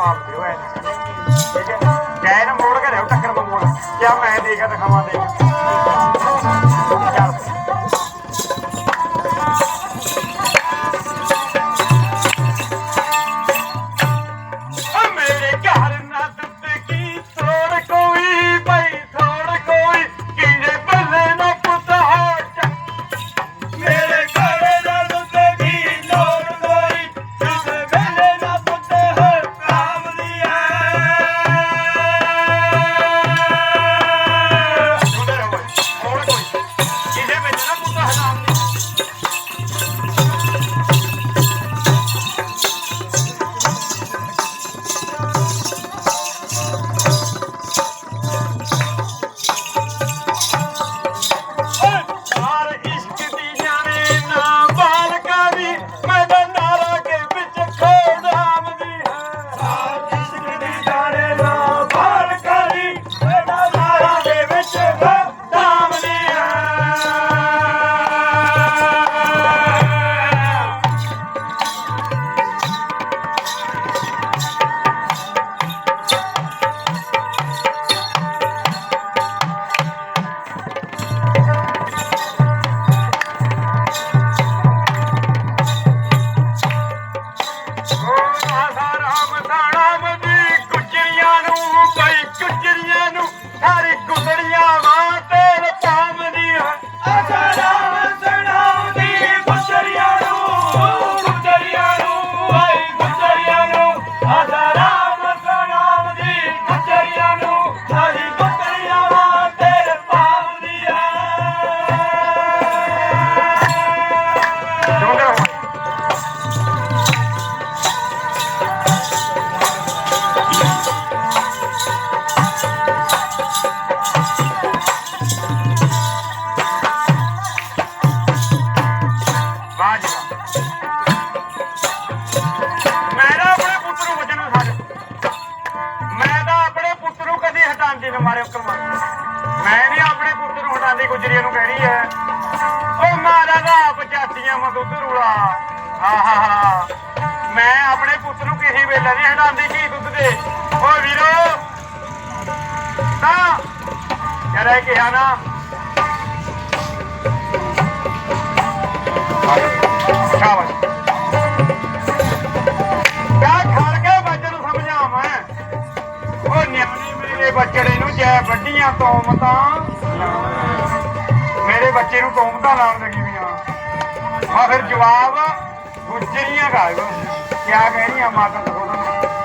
ਜਵਾਬ ਦਿਓ ਐ ਠੀਕ ਹੈ। ਗਏ ਨਾ ਮੋੜ ਕੇ ਰਿਓ ਟੱਕਰ ਮੰਗੋੜ ਕਿਆ ਮੈਂ ਦੇ ਦਿਖਾਵਾਂ ਦੇ ਚੱਲ। ਕਦੀ ਹਟਾਉਂਦੀ ਮਾਰੇ ਕਲਮਾ ਮੈਂ ਨਹੀਂ ਆਪਣੇ ਪੁੱਤ ਨੂੰ ਹਟਾਉਂਦੀ ਗੁਜਰੀਆਂ ਨੂੰ ਕਹਿਣੀ ਹੈ। ਉਹ ਮਾਰਾ ਦਾ ਪਚਾਤੀਆਂ ਮਦੁੱਧ ਰੂਲਾ। ਆਹਾ ਮੈਂ ਆਪਣੇ ਪੁੱਤ ਨੂੰ ਕਿਸੇ ਵੇਲੇ ਨਹੀਂ ਹਟਾਉਂਦੀ ਕੀ ਦੁੱਧ ਦੇ। ਓ ਵੀਰੋ, ਤਾਂ ਕਰੇ ਕਿਹਾ ਨਾ। ਸ਼ਾਬਾਸ਼। ਜੈ ਵੱਡੀਆਂ ਮੇਰੇ ਬੱਚੇ ਨੂੰ ਤੋਮਤਾਂ ਲਾਉਣ ਲੱਗੀ ਵੀਆਂ ਆ ਫਿਰ ਜਵਾਬ ਗੁੱਜਰੀਆਂ ਗਾਇਓ ਕਿਆ ਕਹਿਣੀਆਂ ਮਾਤਾ ਤੋਂ ਬੋਲਣ ਗੁਜਰੀਆਂ